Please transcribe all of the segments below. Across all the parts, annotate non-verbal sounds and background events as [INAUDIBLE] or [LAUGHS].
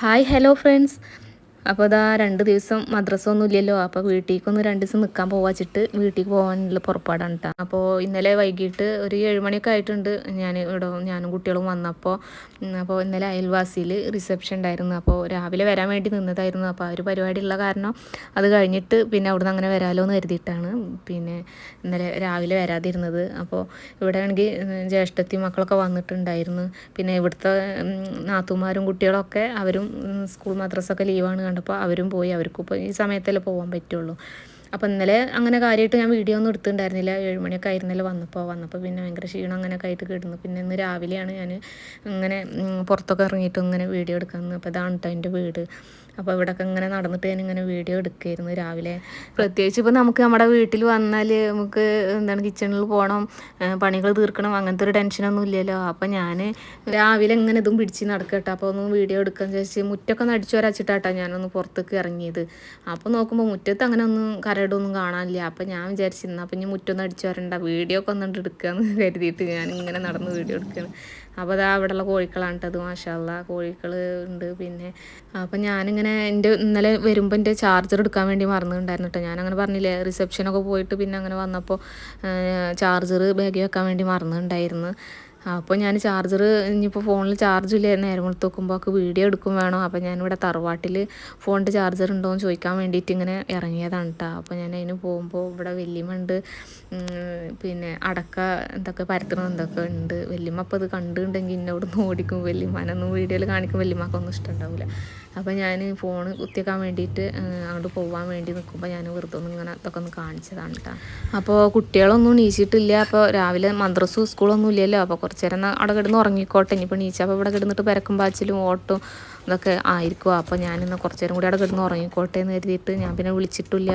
Hi hello friends അപ്പോൾ ഇതാ രണ്ട് ദിവസം മദ്രസ ഒന്നും ഇല്ലല്ലോ അപ്പോൾ വീട്ടിലേക്കൊന്ന് രണ്ട് ദിവസം നിൽക്കാൻ പോവാച്ചിട്ട് വീട്ടിലേക്ക് പോകാനുള്ള പുറപ്പാടാണ് കേട്ടോ അപ്പോൾ ഇന്നലെ വൈകിട്ട് ഒരു ഏഴുമണിയൊക്കെ ആയിട്ടുണ്ട്. ഞാൻ ഇവിടെ ഞാനും കുട്ടികളും വന്നപ്പോൾ അപ്പോൾ ഇന്നലെ അയൽവാസിയിൽ റിസപ്ഷൻ ഉണ്ടായിരുന്നു. അപ്പോൾ രാവിലെ വരാൻ വേണ്ടി നിന്നതായിരുന്നു. അപ്പോൾ ആ ഒരു പരിപാടി ഉള്ള കാരണം അത് കഴിഞ്ഞിട്ട് പിന്നെ അവിടുന്ന് അങ്ങനെ വരാമല്ലോ എന്ന് കരുതിയിട്ടാണ്. പിന്നെ ഇന്നലെ രാവിലെ വരാതിരുന്നത്. അപ്പോൾ ഇവിടെ ആണെങ്കിൽ ജ്യേഷ്ഠത്തി മക്കളൊക്കെ വന്നിട്ടുണ്ടായിരുന്നു. പിന്നെ ഇവിടുത്തെ നാത്തുമാരും കുട്ടികളൊക്കെ അവരും സ്കൂൾ മദ്രസൊക്കെ ലീവാണ് കണ്ടപ്പോൾ അവരും പോയി അവർക്കും ഈ സമയത്തല്ലേ പോകാൻ പറ്റുള്ളൂ. അപ്പോൾ ഇന്നലെ അങ്ങനെ കാര്യമായിട്ട് ഞാൻ വീഡിയോ ഒന്നും എടുത്തിട്ടുണ്ടായിരുന്നില്ല. ഏഴുമണിയൊക്കെ ആയിരുന്നല്ലോ വന്നപ്പോൾ വന്നപ്പോൾ പിന്നെ ഭയങ്കര ക്ഷീണം അങ്ങനെയൊക്കെ ആയിട്ട് കിടന്നു. പിന്നെ ഇന്ന് രാവിലെയാണ് ഞാൻ ഇങ്ങനെ പുറത്തൊക്കെ ഇറങ്ങിയിട്ട് ഇങ്ങനെ വീഡിയോ എടുക്കുന്നത് അപ്പോൾ ഇതാണ് കേട്ടോ എന്റെ വീട്. അപ്പോൾ ഇവിടെയൊക്കെ ഇങ്ങനെ നടന്നിട്ട് ഞാൻ ഇങ്ങനെ വീഡിയോ എടുക്കുമായിരുന്നു രാവിലെ. പ്രത്യേകിച്ച് ഇപ്പോൾ നമുക്ക് നമ്മുടെ വീട്ടിൽ വന്നാൽ നമുക്ക് എന്താണ് കിച്ചണിൽ പോകണം പണികൾ തീർക്കണം അങ്ങനത്തെ ഒരു ടെൻഷനൊന്നും ഇല്ലല്ലോ. അപ്പോൾ ഞാൻ രാവിലെ ഇങ്ങനെ ഇതും പിടിച്ച് നടക്കട്ടെ അപ്പോൾ ഒന്ന് വീഡിയോ എടുക്കാൻ ചോദിച്ച് മുറ്റൊക്കെ ഒന്ന് അടിച്ചു വരച്ചിട്ടാട്ടോ ഞാനൊന്ന് പുറത്തേക്ക് ഇറങ്ങിയത്. അപ്പോൾ നോക്കുമ്പോൾ മുറ്റത്ത് അങ്ങനെ ഒന്നും കരടൊന്നും കാണാനില്ല. അപ്പം ഞാൻ വിചാരിച്ചിരുന്നു അപ്പം ഇനി മുറ്റൊന്നും അടിച്ചു വരണ്ട. വീഡിയോ ഒക്കെ ഒന്നുകൊണ്ട് എടുക്കാമെന്ന് [LAUGHS] കരുതിയിട്ട് ഞാൻ ഇങ്ങനെ നടന്ന് വീഡിയോ എടുക്കുകയാണ് അപ്പോൾ അതാ അവിടെയുള്ള കോഴിക്കളാണ് കേട്ടത് മാഷാല്ല കോഴികൾ ഉണ്ട് പിന്നെ. അപ്പം ഞാനിങ്ങനെ എന്റെ ഇന്നലെ വരുമ്പോൾ എന്റെ ചാർജർ എടുക്കാൻ വേണ്ടി മറന്നിട്ടുണ്ടായിരുന്നു കേട്ടോ ഞാനങ്ങനെ പറഞ്ഞില്ലേ റിസപ്ഷനൊക്കെ പോയിട്ട് പിന്നെ അങ്ങനെ വന്നപ്പോൾ ചാർജർ ബാഗിൽ വെക്കാൻ വേണ്ടി മറന്നിട്ടുണ്ടായിരുന്നു അപ്പോൾ ഞാൻ ചാർജർ ഇനിയിപ്പോൾ ഫോണിൽ ചാർജ് ഇല്ല? നേരം കൊടുത്ത് നോക്കുമ്പോൾ വീഡിയോ എടുക്കും വേണം. അപ്പോൾ ഞാനിവിടെ തറവാട്ടിൽ ഫോണിന്റെ ചാർജർ ഉണ്ടോ എന്ന് ചോദിക്കാൻ വേണ്ടിയിട്ട് ഇങ്ങനെ ഇറങ്ങിയതാണ് കേട്ടോ അപ്പോൾ ഞാൻ അതിന് പോകുമ്പോൾ ഇവിടെ വല്യമ്മണ്ട് പിന്നെ അടക്ക എന്തൊക്കെ പരത്തണം എന്തൊക്കെ ഉണ്ട് വല്യമ്മ അപ്പോൾ അത് കണ്ടിട്ടുണ്ടെങ്കിൽ ഇന്നോട് ഓടിക്കും. വല്യമ്മനൊന്നും വീഡിയോയിൽ കാണിക്കും. വല്യമ്മക്കൊന്നും ഇഷ്ടമുണ്ടാവില്ല അപ്പോൾ ഞാൻ ഫോൺ കുത്തിയേക്കാൻ വേണ്ടിയിട്ട് അങ്ങോട്ട് പോകാൻ വേണ്ടി നിൽക്കുമ്പോൾ ഞാൻ വെറുതെ ഒന്ന് ഇങ്ങനെ ഇതൊക്കെ ഒന്ന് കാണിച്ചതാണ് കേട്ടോ അപ്പോൾ കുട്ടികളൊന്നും നീച്ചിട്ടില്ല അപ്പോൾ രാവിലെ മദ്രസും സ്കൂളൊന്നും ഇല്ലല്ലോ. അപ്പോൾ കുറച്ച് നേരം അവിടെ കിടന്ന് ഉറങ്ങിക്കോട്ടെ. ഇനിയിപ്പോൾ നീച്ചപ്പോൾ ഇവിടെ കിടന്നിട്ട് പരക്കും പാച്ചിലും ഓട്ടും ഇതൊക്കെ ആയിരിക്കും. അപ്പോൾ ഞാനിന്ന് കുറച്ച് നേരം കൂടി അവിടെ കിടന്ന് ഉറങ്ങിക്കോട്ടെ എന്ന് കരുതിയിട്ട് ഞാൻ പിന്നെ വിളിച്ചിട്ടില്ല.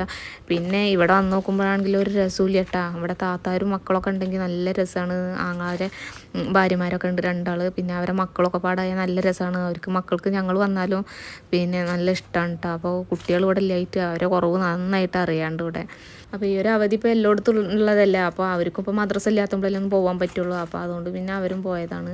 പിന്നെ ഇവിടെ വന്ന് നോക്കുമ്പോഴാണെങ്കിൽ ഒരു രസമില്ല കേട്ടാ ഇവിടെ താത്താരും മക്കളൊക്കെ ഉണ്ടെങ്കിൽ നല്ല രസമാണ് ആങ്ങാരെ ഭാര്യമാരൊക്കെ ഉണ്ട് രണ്ടാൾ പിന്നെ അവരെ മക്കളൊക്കെ പാടായ നല്ല രസമാണ് അവർക്ക് മക്കൾക്ക് ഞങ്ങൾ വന്നാലും പിന്നെ നല്ല ഇഷ്ടമാണ് കേട്ടോ അപ്പോൾ കുട്ടികൾ ഇവിടെ ഇല്ലായിട്ട് അവരെ കുറവ് നന്നായിട്ട് അറിയാണ്ട് ഇവിടെ. അപ്പോൾ ഈ ഒരു അവധി ഇപ്പോൾ എല്ലായിടത്തും ഉള്ളതല്ല? അപ്പോൾ അവർക്കും ഇപ്പോൾ മദ്രസ ഇല്ലാത്തപ്പോഴല്ലേ ഒന്നും പോകാൻ പറ്റുള്ളൂ. അപ്പോൾ അതുകൊണ്ട് പിന്നെ അവരും പോയതാണ്.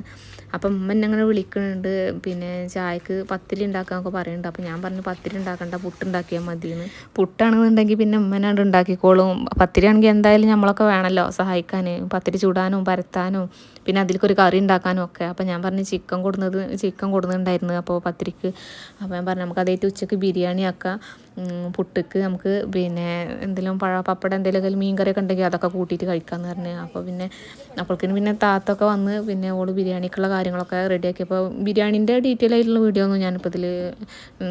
അപ്പം അമ്മ എന്നെ അങ്ങനെ വിളിക്കുന്നുണ്ട്. പിന്നെ ചായക്ക് പത്തിരി ഉണ്ടാക്കാനൊക്കെ പറയുന്നുണ്ട്. അപ്പോൾ ഞാൻ പറഞ്ഞു പത്തിരി ഉണ്ടാക്കണ്ട പുട്ടുണ്ടാക്കിയാൽ മതിയെന്ന്. പുട്ടാണെന്നുണ്ടെങ്കിൽ പിന്നെ ഉമ്മനാണ്ട് ഉണ്ടാക്കിക്കോളും. പത്തിരി ആണെങ്കിൽ എന്തായാലും നമ്മളൊക്കെ വേണമല്ലോ സഹായിക്കാൻ. പത്തിരി ചൂടാനും പരത്താനും പിന്നെ അതിലേക്ക് ഒരു കറി ഉണ്ടാക്കാനും ഒക്കെ. അപ്പോൾ ഞാൻ പറഞ്ഞു ചിക്കൻ കൊടുന്നത് ചിക്കൻ കൊടുക്കുന്നുണ്ടായിരുന്നു അപ്പോൾ പത്തിരിക്ക്. അപ്പോൾ ഞാൻ പറഞ്ഞു നമുക്ക് അതായിട്ട് ഉച്ചയ്ക്ക് ബിരിയാണി ആക്കാം. പുട്ടിക്ക് നമുക്ക് പിന്നെ എന്തെങ്കിലും പഴ പപ്പടം എന്തെങ്കിലും മീൻ കറിയൊക്കെ ഉണ്ടെങ്കിൽ അതൊക്കെ കൂട്ടിയിട്ട് കഴിക്കാമെന്ന് പറഞ്ഞു. അപ്പോൾ പിന്നെ അപ്പോഴേക്കും പിന്നെ താത്തൊക്കെ വന്ന് പിന്നെ ഓൾ ബിരിയാണിക്കുള്ള കാര്യങ്ങളൊക്കെ റെഡിയാക്കി അപ്പോൾ ബിരിയാണീന്റെ ഡീറ്റെയിൽ ആയിട്ടുള്ള വീഡിയോ ഒന്നും ഞാനിപ്പോൾ ഇതിൽ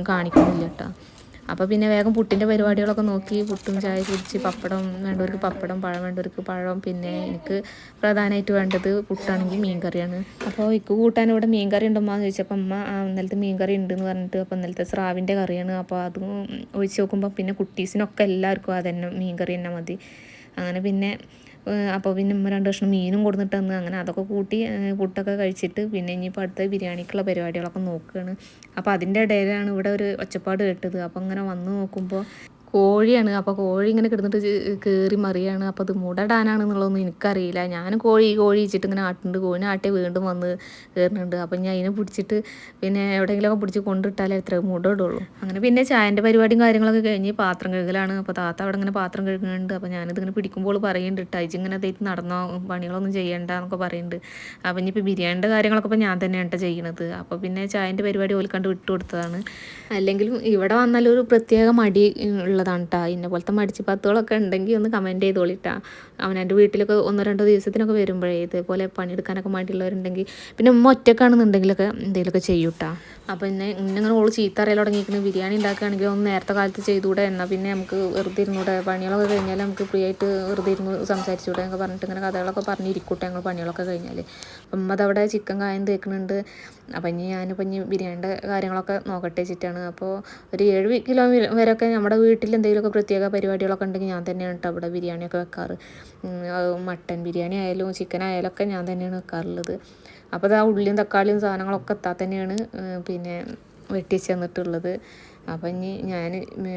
കാണിക്കുന്നില്ല കേട്ടോ അപ്പോൾ പിന്നെ വേഗം പുട്ടിന്റെ പരിപാടികളൊക്കെ നോക്കി. പുട്ടും ചായ കുടിച്ച് പപ്പടം വേണ്ടവർക്ക് പപ്പടം പഴം വേണ്ടവർക്ക് പഴം. പിന്നെ എനിക്ക് പ്രധാനമായിട്ട് വേണ്ടത് പുട്ടാണെങ്കിൽ മീൻ കറിയാണ് അപ്പോൾ ഇക്ക് കൂട്ടാൻ ഇവിടെ മീൻ കറി ഉണ്ടമ്മ എന്ന് ചോദിച്ചപ്പോൾ അമ്മ ഇന്നലത്തെ മീൻ കറി ഉണ്ടെന്ന് പറഞ്ഞിട്ട് അപ്പോൾ ഇന്നലത്തെ സ്രാവിന്റെ കറിയാണ്. അപ്പോൾ അതും ഒഴിച്ച് നോക്കുമ്പോൾ പിന്നെ കുട്ടീസിനൊക്കെ എല്ലാവർക്കും അതന്നെ മീൻ കറി തന്നെ മതി. അങ്ങനെ പിന്നെ അപ്പോൾ പിന്നെ ഉമ്മ രണ്ട് കഷ്ണം മീനും കൊടുത്തിട്ട് തന്ന്. അങ്ങനെ അതൊക്കെ കൂട്ടി പുട്ടൊക്കെ കഴിച്ചിട്ട് പിന്നെ ഇനിയിപ്പോൾ അടുത്ത ബിരിയാണിക്കുള്ള പരിപാടികളൊക്കെ നോക്കുകയാണ് അപ്പോൾ അതിന്റെ ഇടയിലാണ് ഇവിടെ ഒരു ഒച്ചപ്പാട് കേട്ടത്. അപ്പോൾ അങ്ങനെ വന്ന് നോക്കുമ്പോൾ കോഴിയാണ്. അപ്പോൾ കോഴി ഇങ്ങനെ കിടന്നിട്ട് കയറി മറിയാണ്. അപ്പോൾ അത് മുടടാനാണെന്നുള്ളതൊന്നും എനിക്കറിയില്ല. ഞാൻ കോഴി കോഴി വെച്ചിട്ട് ഇങ്ങനെ ആട്ടുണ്ട്. കോഴിനെ ആട്ടി വീണ്ടും വന്ന് കയറുന്നുണ്ട് അപ്പം ഞാൻ അതിനെ പിടിച്ചിട്ട് പിന്നെ എവിടെയെങ്കിലുമൊക്കെ പിടിച്ച് കൊണ്ടിട്ടാലേ എത്ര മുടടുള്ളൂ. അങ്ങനെ പിന്നെ ചായന്റെ പരിപാടിയും കാര്യങ്ങളൊക്കെ കഴിഞ്ഞ് പാത്രം കഴുകലാണ്. അപ്പോൾ താത്ത അവിടെ ഇങ്ങനെ പാത്രം കഴുകുന്നുണ്ട്. അപ്പോൾ ഞാനിത് ഇങ്ങനെ പിടിക്കുമ്പോൾ പറയുന്നുണ്ട് ടൈച്ച് ഇങ്ങനെ തേറ്റ് നടന്നോ പണികളൊന്നും ചെയ്യണ്ട എന്നൊക്കെ പറയുന്നുണ്ട് അപ്പം ഇനിയിപ്പോൾ ബിരിയാണിന്റെ കാര്യങ്ങളൊക്കെ ഇപ്പോൾ ഞാൻ തന്നെയാണ് കേട്ടോ ചെയ്യണത്. അപ്പോൾ പിന്നെ ചായന്റെ പരിപാടി ഓൽക്കണ്ട് വിട്ടു കൊടുത്തതാണ്. അല്ലെങ്കിലും ഇവിടെ വന്നാലൊരു പ്രത്യേക മടി ഉള്ള ഉള്ളതാണ് കേട്ടോ ഇന്ന പോലത്തെ മടിച്ചുപാത്തുകളൊക്കെ ഉണ്ടെങ്കിൽ ഒന്ന് കമന്റ് ചെയ്തോളിട്ടാ. അവനെന്റെ വീട്ടിലൊക്കെ ഒന്നോ രണ്ടോ ദിവസത്തിനൊക്കെ വരുമ്പോഴേ ഇതേപോലെ പണിയെടുക്കാനൊക്കെ മടിയുള്ളവരുണ്ടെങ്കിൽ പിന്നെ ഉമ്മ ഒറ്റക്കാണെന്നുണ്ടെങ്കിലൊക്കെ എന്തെങ്കിലുമൊക്കെ ചെയ്യൂട്ടാ. അപ്പോൾ പിന്നെ ഇന്നിങ്ങനെ ഓൾ ചീത്ത അറിയാൻ തുടങ്ങിയിരിക്കുന്നത് ബിരിയാണി ഉണ്ടാക്കുകയാണെങ്കിൽ ഒന്ന് നേരത്തെ കാലത്ത് ചെയ്തുകൂടെ. എന്നാൽ പിന്നെ നമുക്ക് വെറുതെ ഇരുന്നൂടെ. പണികളൊക്കെ കഴിഞ്ഞാൽ നമുക്ക് ഫ്രീ ആയിട്ട് വെറുതെ ഇരുന്ന് സംസാരിച്ചുകൂടെ എന്നൊക്കെ പറഞ്ഞിട്ട് ഇങ്ങനെ കഥകളൊക്കെ പറഞ്ഞിരിക്കൂട്ടെ ഞങ്ങൾ പണികളൊക്കെ കഴിഞ്ഞാൽ അപ്പം അതവിടെ ചിക്കൻ കായം തേക്കുന്നുണ്ട്. അപ്പം ഇനി ഞാനിപ്പോൾ ഇനി ബിരിയാണിയുടെ കാര്യങ്ങളൊക്കെ നോക്കട്ടെ വെച്ചിട്ടാണ്. അപ്പോൾ ഒരു ഏഴ് കിലോ വരെയൊക്കെ നമ്മുടെ വീട്ടിൽ എന്തെങ്കിലുമൊക്കെ പ്രത്യേക പരിപാടികളൊക്കെ ഉണ്ടെങ്കിൽ ഞാൻ തന്നെയാണ് കേട്ടോ അവിടെ ബിരിയാണിയൊക്കെ വെക്കാറ്. മട്ടൻ ബിരിയാണി ആയാലും ചിക്കൻ ആയാലും ഒക്കെ ഞാൻ തന്നെയാണ് വെക്കാറുള്ളത്. അപ്പോൾ അത് ആ ഉള്ളിയും തക്കാളിയും സാധനങ്ങളൊക്കെ എത്താൻ തന്നെയാണ് പിന്നെ വെട്ടി ചെന്നിട്ടുള്ളത് അപ്പം ഇനി ഞാൻ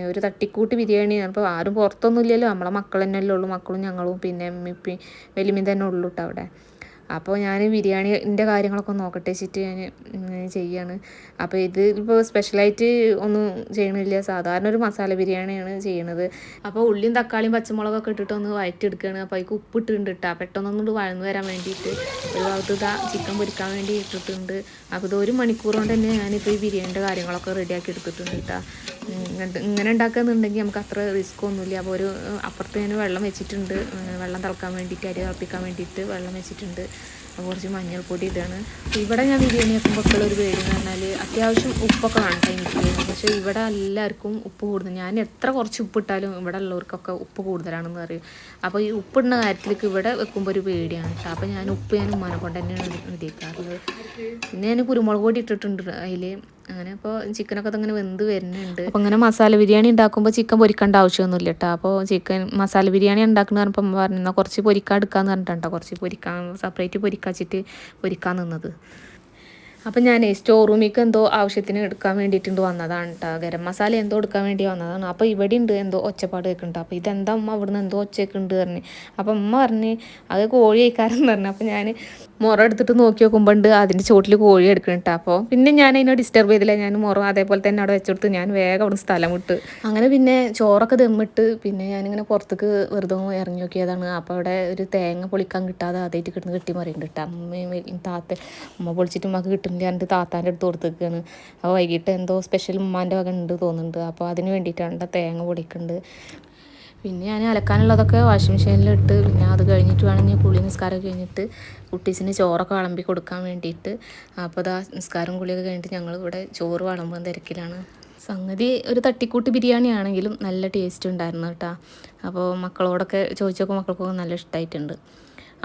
ഒരു തട്ടിക്കൂട്ട് ബിരിയാണി അപ്പോൾ ആരും പുറത്തൊന്നും ഇല്ലല്ലോ. നമ്മളെ മക്കൾ ഉള്ളൂ. മക്കളും ഞങ്ങളും പിന്നെ ഉമ്മിപ്പി വലിയ തന്നെ ഉള്ളൂ കേട്ടോ അവിടെ. അപ്പോൾ ഞാൻ ബിരിയാണിന്റെ കാര്യങ്ങളൊക്കെ നോക്കട്ടെ വെച്ചിട്ട് ഞാൻ ചെയ്യാണ്. അപ്പോൾ ഇത് ഇപ്പോൾ സ്പെഷ്യലായിട്ട് ഒന്നും ചെയ്യണില്ല. സാധാരണ ഒരു മസാല ബിരിയാണിയാണ് ചെയ്യണത്. അപ്പോൾ ഉള്ളിയും തക്കാളിയും പച്ചമുളകൊക്കെ ഇട്ടിട്ട് ഒന്ന് വഴറ്റിയെടുക്കുകയാണ് അപ്പോൾ അതിക്ക് ഉപ്പ് ഇട്ടിട്ടുണ്ട് കേട്ടോ പെട്ടെന്നൊന്നും വഴന്ന് വരാൻ വേണ്ടിയിട്ട് ഒരു ഭാഗത്ത് ഇതാ ചിക്കൻ പൊരിക്കാൻ വേണ്ടി ഇട്ടിട്ടുണ്ട്. അപ്പോൾ ഇത് ഒരു മണിക്കൂർ കൊണ്ട് തന്നെ ഞാനിപ്പോൾ ഈ ബിരിയാണിന്റെ കാര്യങ്ങളൊക്കെ റെഡിയാക്കി എടുത്തിട്ടുണ്ട് കേട്ടോ ഇങ്ങനെ ഉണ്ടാക്കുന്നുണ്ടെങ്കിൽ നമുക്ക് അത്ര റിസ്ക് ഒന്നുമില്ല. അപ്പോൾ ഒരു അപ്പുറത്ത് ഞാൻ വെള്ളം വെച്ചിട്ടുണ്ട്. വെള്ളം തിളക്കാൻ വേണ്ടിയിട്ട് അരി തിളപ്പിക്കാൻ വേണ്ടിയിട്ട് വെള്ളം വെച്ചിട്ടുണ്ട്. കുറച്ച് മഞ്ഞൾപ്പൊടി ഇതാണ്. ഇവിടെ ഞാൻ ബിരിയാണി വെക്കുമ്പോൾ ഒരു പേടി എന്ന് പറഞ്ഞാൽ അത്യാവശ്യം ഉപ്പൊക്കെ വേണ്ട എനിക്ക് പക്ഷേ ഇവിടെ എല്ലാവർക്കും ഉപ്പ് കൂടുതൽ. ഞാൻ എത്ര കുറച്ച് ഉപ്പിട്ടാലും ഇവിടെ ഉള്ളവർക്കൊക്കെ ഉപ്പ് കൂടുതലാണെന്ന് പറയും. അപ്പോൾ ഈ ഉപ്പിടുന്ന കാര്യത്തിലേക്ക് ഇവിടെ വെക്കുമ്പോൾ ഒരു പേടിയാണ്. കേട്ടോ അപ്പോൾ ഞാൻ ഉപ്പ് ഞാൻ ഉമ്മാനെ കൊണ്ട് തന്നെയാണ് ഇടിക്കാറുള്ളത്. പിന്നെ ഞാൻ കുരുമുളക് പൊടി ഇട്ടിട്ടുണ്ട്. അതിൽ അങ്ങനെ അപ്പോൾ ചിക്കനൊക്കെ അതങ്ങനെ വെന്ത് വരുന്നുണ്ട്. അപ്പോൾ അങ്ങനെ മസാല ബിരിയാണി ഉണ്ടാക്കുമ്പോൾ ചിക്കൻ പൊരിക്കേണ്ട ആവശ്യമൊന്നുമില്ല കേട്ടോ അപ്പോൾ ചിക്കൻ മസാല ബിരിയാണി ഉണ്ടാക്കുന്ന പറഞ്ഞപ്പോൾ പറഞ്ഞാൽ പറഞ്ഞു "എന്നാ കുറച്ച് പൊരിക്കാൻ എടുക്കാന്ന് പറഞ്ഞിട്ടുണ്ടോ കുറച്ച് പൊരിക്കാൻ സെപ്പറേറ്റ് പൊരിക്കാച്ചിട്ട് പൊരിക്കാൻ നിന്നത്. അപ്പം ഞാൻ സ്റ്റോർ റൂമിലേക്ക് എന്തോ ആവശ്യത്തിന് എടുക്കാൻ വേണ്ടിയിട്ടുണ്ട് വന്നതാണ് കേട്ടോ ഗരം മസാല എന്തോ എടുക്കാൻ വേണ്ടി വന്നതാണ്. അപ്പോൾ ഇവിടെ ഉണ്ട് എന്തോ ഒച്ചപ്പാട് കേൾക്കുന്നുണ്ട്. അപ്പോൾ ഇതെന്താ അമ്മ അവിടുന്ന് എന്തോ ഒച്ചയൊക്കെ ഉണ്ട് പറഞ്ഞ്. അപ്പം അമ്മ പറഞ്ഞ് അത് കോഴി കഴിക്കാറെന്ന് പറഞ്ഞു. അപ്പം ഞാൻ മുറ എടുത്തിട്ട് നോക്കി നോക്കുമ്പോൾ ഉണ്ട് അതിന്റെ ചോട്ടിൽ കോഴി എടുക്കണം കേട്ടോ അപ്പോൾ പിന്നെ ഞാൻ അതിനെ ഡിസ്റ്റർബ് ചെയ്തില്ല. ഞാൻ മുറ അതേപോലെ തന്നെ അവിടെ വെച്ചെടുത്ത് ഞാൻ വേഗം അവിടെ സ്ഥലം വിട്ട്. അങ്ങനെ പിന്നെ ചോറൊക്കെ ദമ്മിട്ട് പിന്നെ ഞാനിങ്ങനെ പുറത്തേക്ക് വെറുതെ ഇറങ്ങി നോക്കിയതാണ്. അപ്പോൾ അവിടെ ഒരു തേങ്ങ പൊളിക്കാൻ കിട്ടാതെ അതായിട്ട് കിട്ടുന്ന കെട്ടി മറിയുണ്ട് കേട്ടോ അമ്മയും താത്ത അമ്മ പൊളിച്ചിട്ട് ഉമ്മക്ക് കിട്ടുന്നില്ല എന്നിട്ട് താത്താന്റെ അടുത്ത് കൊടുത്തേക്കാണ്. അപ്പോൾ വൈകിട്ട് എന്തോ സ്പെഷ്യൽ ഉമ്മാന്റെ വക ഉണ്ട് തോന്നുന്നുണ്ട്. അപ്പോൾ അതിന് വേണ്ടിയിട്ടാണ് തേങ്ങ പൊളിക്കുന്നുണ്ട് പിന്നെ ഞാൻ അലക്കാനുള്ളതൊക്കെ വാഷിംഗ് മെഷീനിൽ ഇട്ട് പിന്നെ അത് കഴിഞ്ഞിട്ട് വേണം ഞാൻ കുളി നിസ്കാരം കഴിഞ്ഞിട്ട് കുട്ടീസിന് ചോറൊക്കെ വിളമ്പി കൊടുക്കാൻ വേണ്ടിയിട്ട്. അപ്പോൾ അതാ നിസ്കാരം കുളിയൊക്കെ കഴിഞ്ഞിട്ട് ഞങ്ങൾ ഇവിടെ ചോറ് വിളമ്പാൻ തിരക്കിലാണ്. സംഗതി ഒരു തട്ടിക്കൂട്ട് ബിരിയാണി ആണെങ്കിലും നല്ല ടേസ്റ്റ് ഉണ്ടായിരുന്നു കേട്ടോ. അപ്പോൾ മക്കളോടൊക്കെ ചോദിച്ചപ്പോൾ മക്കൾക്കൊക്കെ നല്ല ഇഷ്ടമായിട്ടുണ്ട്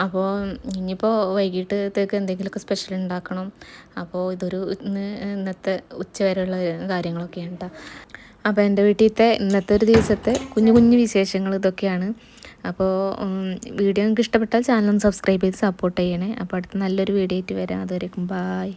അപ്പോൾ ഇനിയിപ്പോൾ വൈകിട്ടത്തേക്ക് എന്തെങ്കിലുമൊക്കെ സ്പെഷ്യൽ ഉണ്ടാക്കണം. അപ്പോൾ ഇതൊരു ഇന്ന് ഇന്നത്തെ ഉച്ച വരെയുള്ള കാര്യങ്ങളൊക്കെയാണ് കേട്ടോ. അപ്പോൾ എന്റെ വീട്ടിലത്തെ ഇന്നത്തെ ഒരു ദിവസത്തെ കുഞ്ഞു കുഞ്ഞു വിശേഷങ്ങൾ ഇതൊക്കെയാണ്. അപ്പോൾ വീഡിയോ നിങ്ങൾക്ക് ഇഷ്ടപ്പെട്ടാൽ ചാനൽ സബ്സ്ക്രൈബ് ചെയ്ത് സപ്പോർട്ട് ചെയ്യണേ. അപ്പോൾ അടുത്ത നല്ലൊരു വീഡിയോ ആയിട്ട് വരാം. അതുവരേക്കും ബായ്